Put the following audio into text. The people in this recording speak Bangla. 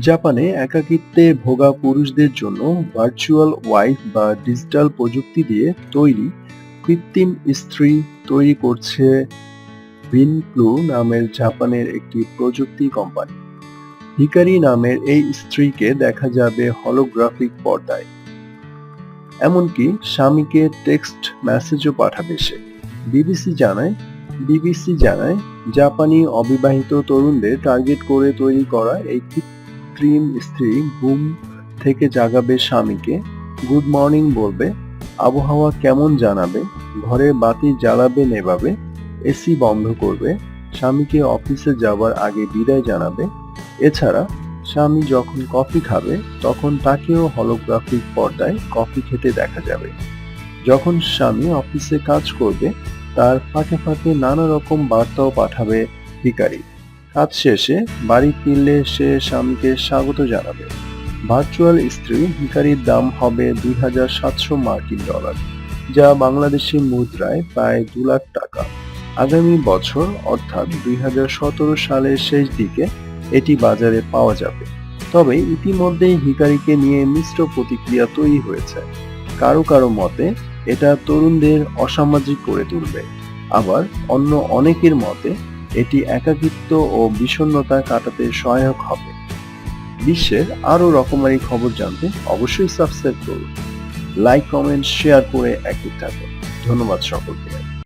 জাপানে একাকিত্বে ভোগা পুরুষদের জন্য ভার্চুয়াল ওয়াইফ বা ডিজিটাল প্রযুক্তি দিয়ে তৈরি কৃত্রিম স্ত্রী তৈরি করছে ভিনপ্লু নামের জাপানের একটি প্রযুক্তি কোম্পানি। হিকারি নামের এই স্ত্রীকে দেখা যাবে হলোগ্রাফিক পর্দায়। এমনকি স্বামীকে টেক্সট মেসেজও পাঠাবে সে। বিবিসি জানায় বিবিসি জানায়, জাপানি অবিবাহিত তরুণদের টার্গেট করে তৈরি করা এই কৃত্রিম স্ত্রী ঘুম থেকে জাগাবে স্বামীকে। গুড মর্নিং বলবে, আবহাওয়া কেমন জানাবে? ঘরে বাতি জ্বালাবে, নেভাবে? এসি বন্ধ করবে? স্বামীকে অফিসে যাওয়ার আগে বিদায় জানাবে? এছাড়া, স্বামী যখন কফি খাবে, তখন তাকেও হলোগ্রাফিক পর্দায় কফি খেতে দেখা যাবে। যখন স্বামী অফিসে কাজ করবে, তার ফাঁকে ফাঁকে নানা রকম বার্তাও পাঠাবে ভিকারি কাজ শেষে বাড়ি ফিরলে সে স্বামীকে স্বাগত জানাবে। ভার্চুয়াল স্ত্রী ভিকারির দাম হবে দুই হাজার সাতশো মার্কিন ডলার, যা বাংলাদেশি মুদ্রায় প্রায় দু লাখ টাকা। আগামী বছর, অর্থাৎ দুই হাজার সতেরো সালের শেষ দিকে, এটি বাজারে পাওয়া যাবে। তবে ইতিমধ্যেই হিকারিকে নিয়ে মিশ্র প্রতিক্রিয়া তৈরি হয়েছে। কারও কারও মতে, এটা তরুণদের অসামাজিক করে তুলবে। আবার অন্য অনেকের মতে এটি একাকিত্ব ও বিষণ্ণতা কাটাতে সহায়ক হবে। বিশ্বের আরও রকমারি খবর জানতে অবশ্যই সাবস্ক্রাইব করুন। লাইক, কমেন্ট, শেয়ার করে অ্যাক্টিভ থাকুন। ধন্যবাদ সকলকে।